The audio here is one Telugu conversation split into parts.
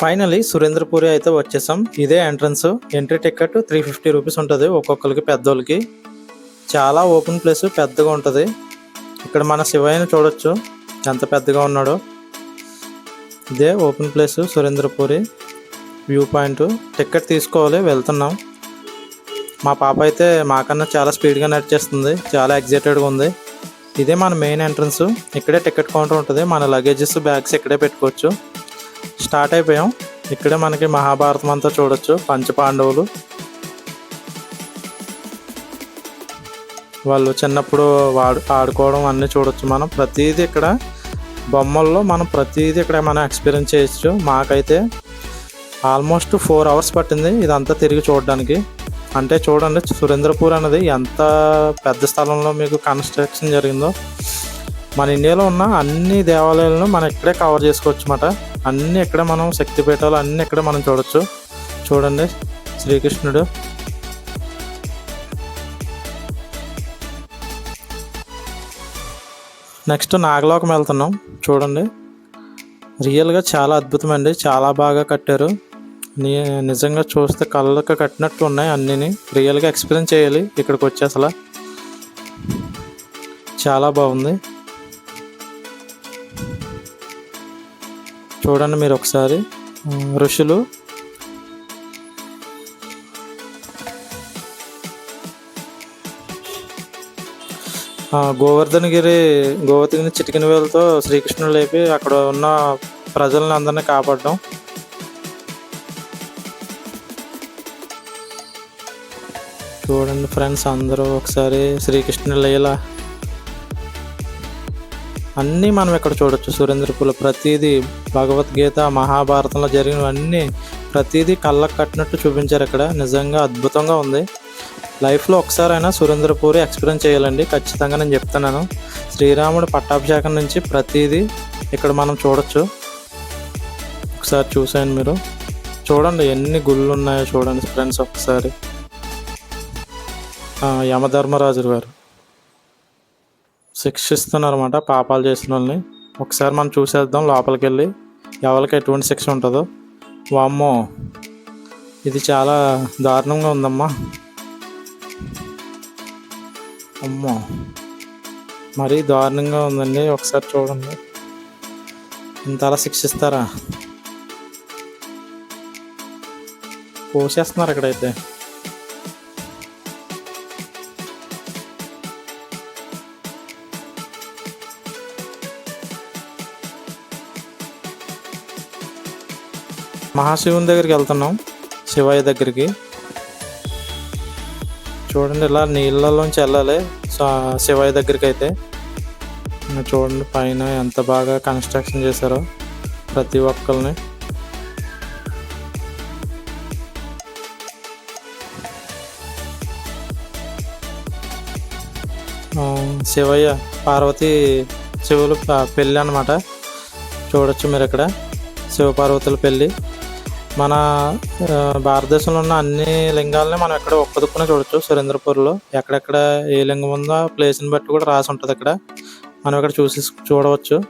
ఫైనలీ సురేంద్రపురి అయితే వచ్చేసాం. ఇదే entrance entry ticket three fifty rupees ఉంటుంది. ఒక్కొక్కరికి పెద్దోళ్ళకి. చాలా ఓపెన్ ప్లేస్ పెద్దగా ఉంటుంది. ఇక్కడ మన శివయ్యని చూడొచ్చు. ఎంత పెద్దగా ఉన్నాడో. ఇదే open place Surendrapuri view point ticket తీసుకోవాలి వెళ్తున్నాం. మా పాప అయితే మాకన్నా చాలా స్పీడ్గా నడిచేస్తుంది. చాలా ఎగ్జైటెడ్గా ఉంది. ఇదే మన మెయిన్ ఎంట్రన్స్ ఇక్కడే టికెట్ కౌంటర్ ఉంటుంది. మన లగేజెస్ బ్యాగ్స్ ఇక్కడే పెట్టుకోవచ్చు. స్టార్ట్ అయిపోయాం. ఇక్కడే మనకి మహాభారతం అంతా చూడొచ్చు పంచపాండవులు. వాళ్ళు చిన్నప్పుడు వాడు ఆడుకోవడం అన్నీ చూడొచ్చు మనం. ప్రతిదీ ఇక్కడ బొమ్మల్లో మనం ప్రతిదీ ఇక్కడ మనం ఎక్స్పీరియన్స్ చేయొచ్చు. మాకైతే ఆల్మోస్ట్ ఫోర్ అవర్స్ పట్టింది ఇదంతా తిరిగి చూడడానికి. అంటే చూడండి సురేంద్రపూర్ అనేది ఎంత పెద్ద స్థలంలో మీకు కన్స్ట్రక్షన్ జరిగిందో. మన ఇండియాలో ఉన్న అన్ని దేవాలయాలను మనం ఇక్కడే కవర్ చేసుకోవచ్చు అన్నమాట అన్ని ఇక్కడే మనం శక్తిపీఠాలు అన్ని ఇక్కడే మనం చూడొచ్చు. చూడండి శ్రీకృష్ణుడు. నెక్స్ట్ నాగలోకం వెళ్తున్నాం. చూడండి. రియల్గా చాలా అద్భుతమండి. చాలా బాగా కట్టారు. ని నిజంగా చూస్తే కళ్ళకి కట్టినట్టు ఉన్నాయి అన్నిని. రియల్గా ఎక్స్పీరియన్స్ చేయాలి ఇక్కడికి వచ్చి అసలు. చాలా బాగుంది. చూడండి మీరు ఒకసారి. ఋషులు. గోవర్ధనగిరి గోవర్ధనగిరి చిటికిన వేలతో శ్రీకృష్ణుడు లేపి అక్కడ ఉన్న ప్రజలను అందరినీ కాపాడడం. చూడండి ఫ్రెండ్స్ అందరూ ఒకసారి శ్రీకృష్ణుడు లీల. అన్నీ మనం ఇక్కడ చూడొచ్చు. సురేంద్రపుల ప్రతిదీ భగవద్గీత మహాభారతంలో జరిగినవన్నీ ప్రతిదీ కళ్ళకు కట్టినట్టు చూపించారు ఇక్కడ. నిజంగా అద్భుతంగా ఉంది. లైఫ్లో ఒకసారైనా సురేంద్రపూరి ఎక్స్పీరియన్స్ చేయాలండి. ఖచ్చితంగా నేను చెప్తున్నాను. శ్రీరాముడు పట్టాభిషేకం నుంచి ప్రతిదీ ఇక్కడ మనం చూడొచ్చు. ఒకసారి చూసాను మీరు. చూడండి ఎన్ని గుళ్ళు ఉన్నాయో చూడండి ఫ్రెండ్స్ ఒకసారి. యమధర్మరాజు గారు. శిక్షిస్తున్నారు అనమాట పాపాలు చేసిన వాళ్ళని. ఒకసారి మనం చూసేద్దాం లోపలికి వెళ్ళి ఎవరికి ఎటువంటి శిక్ష ఉంటుందో. వామ్మో ఇది చాలా దారుణంగా ఉందమ్మా. అమ్మో మరీ దారుణంగా ఉందండి ఒకసారి చూడండి. ఇంత అలా శిక్షిస్తారా? పోసేస్తున్నారు ఇక్కడైతే మహాశివుని దగ్గరికి వెళ్తున్నాం శివయ్య దగ్గరికి. చూడండి ఇలా నీళ్ళలోంచి వెళ్ళాలి శివయ్య దగ్గరికి అయితే చూడండి పైన ఎంత బాగా కన్స్ట్రక్షన్ చేశారో ప్రతి ఒక్కరిని శివయ్య పార్వతి శివులు పెళ్ళి అనమాట చూడొచ్చు మీరు ఇక్కడ శివపార్వతుల పెళ్ళి. మన భారతదేశంలో ఉన్న అన్ని లింగాలని మనం ఎక్కడ ఒక్కదుక్కునే చూడొచ్చు. సురేంద్రపూర్లో ఎక్కడెక్కడ ఏ లింగం ఉందో ఆ ప్లేస్ని బట్టి కూడా రాసి ఉంటుంది ఇక్కడ మనం ఇక్కడ చూసి చూడవచ్చు.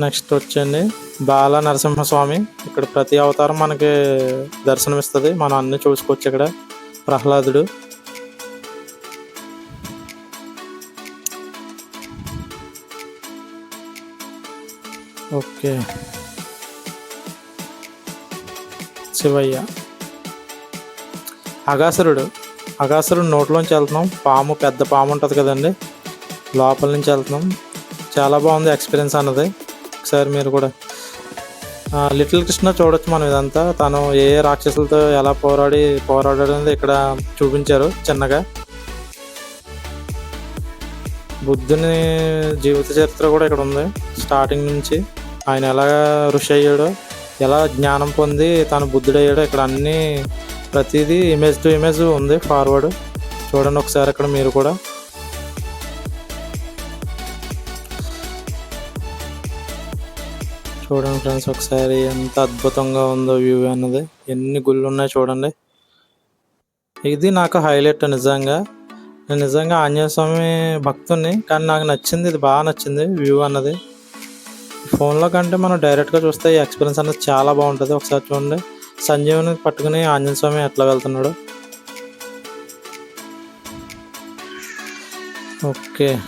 నెక్స్ట్ వచ్చండి బాల నరసింహస్వామి. ఇక్కడ ప్రతి అవతారం మనకి దర్శనమిస్తుంది. మనం అన్ని చూసుకోవచ్చు ఇక్కడ. ప్రహ్లాదుడు. ఓకే. శివయ్య. అగాసురుడు. అగాసురుడు నోట్లోంచి వెళ్తున్నాం. పాము పెద్ద పాము ఉంటుంది కదండి. లోపల నుంచి వెళ్తున్నాం. చాలా బాగుంది ఎక్స్పీరియన్స్ అన్నది. ఒకసారి మీరు కూడా. లిటిల్ కృష్ణ చూడొచ్చు మనం ఇదంతా. తను ఏ ఏ రాక్షసులతో ఎలా పోరాడి పోరాడాడు అనేది ఇక్కడ చూపించారు చిన్నగా. బుద్ధుని జీవిత చరిత్ర కూడా ఇక్కడ ఉంది. స్టార్టింగ్ నుంచి ఆయన ఎలా ఋషి అయ్యాడో ఎలా జ్ఞానం పొంది తను బుద్ధుడయ్యాడో ఇక్కడ అన్ని ప్రతిదీ ఇమేజ్ టు ఇమేజ్ ఉంది ఫార్వర్డ్ చూడండి ఒకసారి అక్కడ మీరు కూడా. చూడండి ఫ్రెండ్స్ ఒకసారి ఎంత అద్భుతంగా ఉందో వ్యూ అన్నది. ఎన్ని గుళ్ళు ఉన్నాయో చూడండి. ఇది నాకు హైలైట్ నిజంగా. నేను నిజంగా ఆంజనేయ స్వామి భక్తుని కానీ నాకు నచ్చింది ఇది బాగా నచ్చింది వ్యూ అన్నది. ఫోన్లో కంటే మనం డైరెక్ట్గా చూస్తే ఈ ఎక్స్పీరియన్స్ అనేది చాలా బాగుంటుంది. ఒకసారి చూడండి. సంజీవుని పట్టుకుని ఆంజనేయ స్వామి ఎట్లా వెళ్తున్నాడు? ఓకే.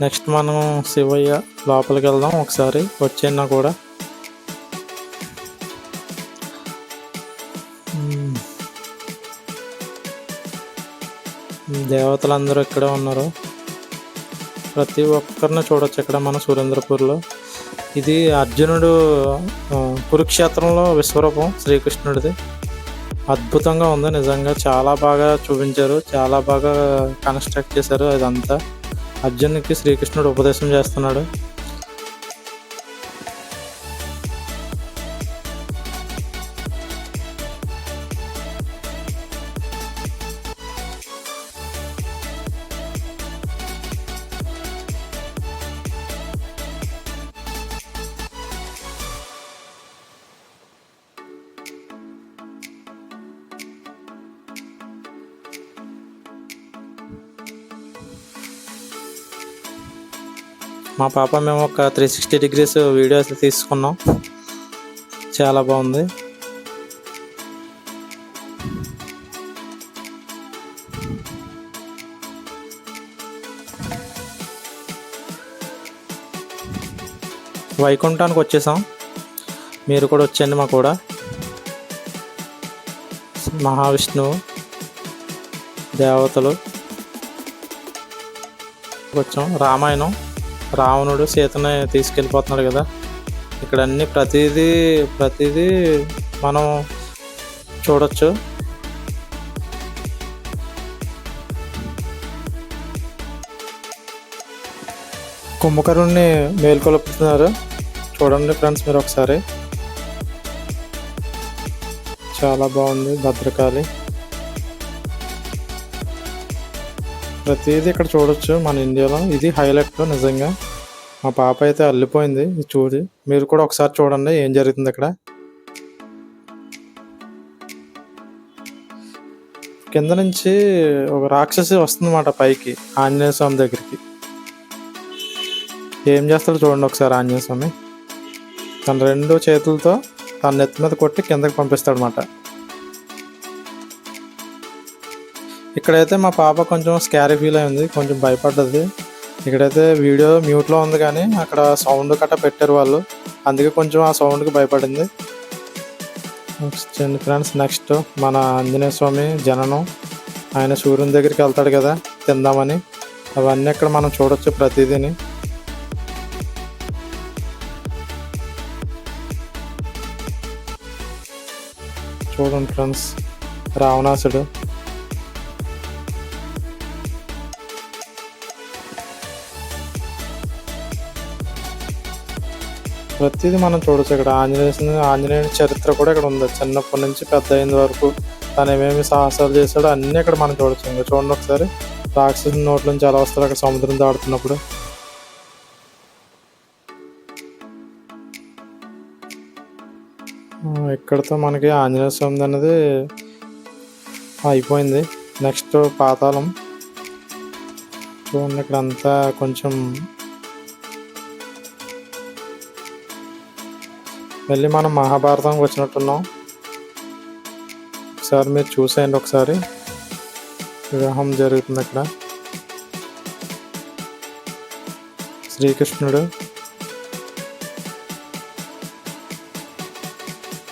నెక్స్ట్ మనం శివయ్య లోపలికి వెళ్దాం ఒకసారి. వచ్చేనా కూడా? దేవతలందరూ ఇక్కడే ఉన్నారు. ప్రతి ఒక్కరిని చూడొచ్చు ఇక్కడ మన సురేంద్రపూర్లో. ఇది అర్జునుడు కురుక్షేత్రంలో విశ్వరూపం శ్రీకృష్ణుడిది. అద్భుతంగా ఉంది నిజంగా చాలా బాగా చూపించారు చాలా బాగా కన్స్ట్రక్ట్ చేశారు అదంతా అర్జునుడికి శ్రీకృష్ణుడు ఉపదేశం చేస్తున్నాడు. మా పాప మేము ఒక త్రీ సిక్స్టీ డిగ్రీస్ వీడియోస్ తీసుకున్నాం. చాలా బాగుంది. వైకుంఠానికి వచ్చేసాం. మీరు కూడా వచ్చండి మా కూడా. మహావిష్ణువు దేవతలు. వచ్చాం. రామాయణం. రావణుడు సీతని తీసుకెళ్ళిపోతున్నాడు కదా. ఇక్కడ అన్ని ప్రతిదీ ప్రతిదీ మనం చూడొచ్చు. కుంభకరుణ్ణి మేల్కొలుపుతున్నారు. చూడండి ఫ్రెండ్స్ మీరు ఒకసారి. చాలా బాగుంది భద్రకాళి. ప్రతిదీ ఇక్కడ చూడొచ్చు మన ఇండియాలో. ఇది హైలైట్ నిజంగా. మా పాప అయితే అల్లిపోయింది ఇది చూసి మీరు కూడా ఒకసారి చూడండి ఏం జరుగుతుంది ఇక్కడ కింద నుంచి ఒక రాక్షసి వస్తుందన్నమాట పైకి ఆంజనేయ స్వామి దగ్గరికి. ఏం చేస్తాడో చూడండి ఒకసారి ఆంజనేయ స్వామి. తన రెండు చేతులతో తన నెత్తి మీద కొట్టి కిందకి పంపిస్తాడనమాట ఇక్కడైతే మా పాప కొంచెం స్కారీ ఫీల్ అయింది కొంచెం భయపడ్డది. ఇక్కడైతే వీడియో మ్యూట్లో ఉంది కానీ అక్కడ సౌండ్ కట్ట పెట్టారు వాళ్ళు. అందుకే కొంచెం ఆ సౌండ్కి భయపడింది. నెక్స్ట్ ఫ్రెండ్స్ నెక్స్ట్ మన ఆంజనేయ స్వామి జననం. ఆయన సూర్యుని దగ్గరికి వెళ్తాడు కదా తిందామని. అవన్నీ ఇక్కడ మనం చూడొచ్చు ప్రతిదీని. చూడండి ఫ్రెండ్స్ రావణాసుడు. ప్రతిదీ మనం చూడొచ్చు. ఇక్కడ ఆంజనేయ ఆంజనేయుని చరిత్ర కూడా ఇక్కడ ఉంది. చిన్నప్పటి నుంచి పెద్ద అయిన వరకు తను ఏమేమి సాహసాలు చేశాడో అన్నీ ఇక్కడ మనం చూడొచ్చు. ఇంకా చూడండి ఒకసారి. రాక్షసుని నోట్ల నుంచి ఎలా వస్తారు అక్కడ సముద్రం దాడుతున్నప్పుడు ఇక్కడతో మనకి ఆంజనేయ స్వామి అనేది అయిపోయింది. నెక్స్ట్ పాతాళం. చూడండి ఇక్కడ అంతా కొంచెం మళ్ళీ మనం మహాభారతంకి వచ్చినట్టున్నాం. ఒకసారి మీరు చూసేయండి ఒకసారి. వివాహం జరుగుతుంది అక్కడ. శ్రీకృష్ణుడు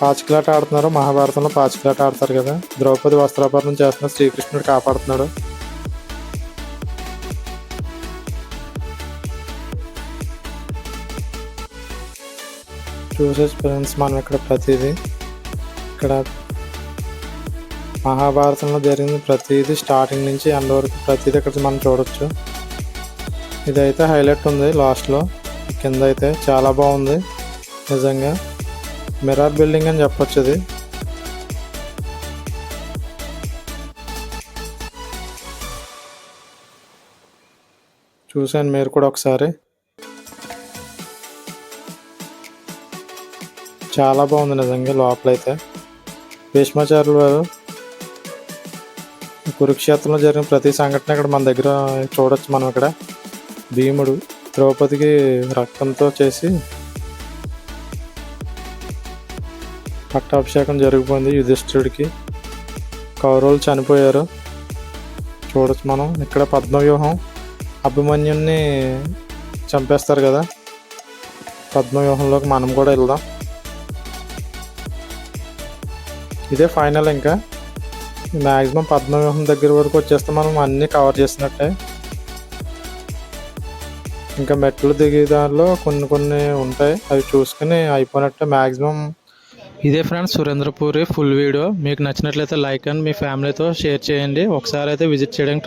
పాచికలాట ఆడుతున్నారు. మహాభారతంలో పాచికలాట ఆడతారు కదా. ద్రౌపది వస్త్రాపరణం చేస్తున్న శ్రీకృష్ణుడు కాపాడుతున్నాడు. చూసేసి ఫ్రెండ్స్ మనం ఇక్కడ ప్రతిదీ ఇక్కడ మహాభారతంలో జరిగిన ప్రతిదీ స్టార్టింగ్ నుంచి ఎండ్ వరకు ప్రతిదీ ఇక్కడ మనం చూడొచ్చు. ఇదైతే హైలైట్ ఉంది లాస్ట్లో కింద అయితే చాలా బాగుంది. నిజంగా మిర్రర్ బిల్డింగ్ అని చెప్పొచ్చు ఇది. చూశాను మీరు కూడా ఒకసారి. చాలా బాగుంది నిజంగా లోపలైతే. భీష్మాచార్యులు వారు కురుక్షేత్రంలో జరిగిన ప్రతి సంఘటన ఇక్కడ మన దగ్గర చూడొచ్చు మనం ఇక్కడ. భీముడు ద్రౌపదికి రక్తంతో చేసి పట్టాభిషేకం జరిగిపోయింది యుధిష్ఠిరుడికి. కౌరవులు చనిపోయారు. చూడొచ్చు మనం ఇక్కడ పద్మవ్యూహం. అభిమన్యుని చంపేస్తారు కదా. పద్మవ్యూహంలోకి మనం కూడా వెళ్దాం. ఇదే ఫైనల్ ఇంకా. మ్యాక్సిమం పద్మవ్యూహం దగ్గర వరకు వచ్చేస్తే మనం అన్నీ కవర్ చేసినట్టే. ఇంకా మెట్లు దిగే దానిలో కొన్ని కొన్ని ఉంటాయి. అవి చూసుకుని అయిపోయినట్టే మ్యాక్సిమం ఇదే ఫ్రెండ్స్ సురేంద్రపూరి ఫుల్ వీడియో మీకు నచ్చినట్లయితే లైక్ అండ్ మీ ఫ్యామిలీతో షేర్ చేయండి. ఒకసారి అయితే విజిట్ చేయడానికి